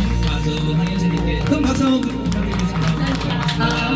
네, 가수 황현진님께 큰 박수 한번 부탁드리겠습니다.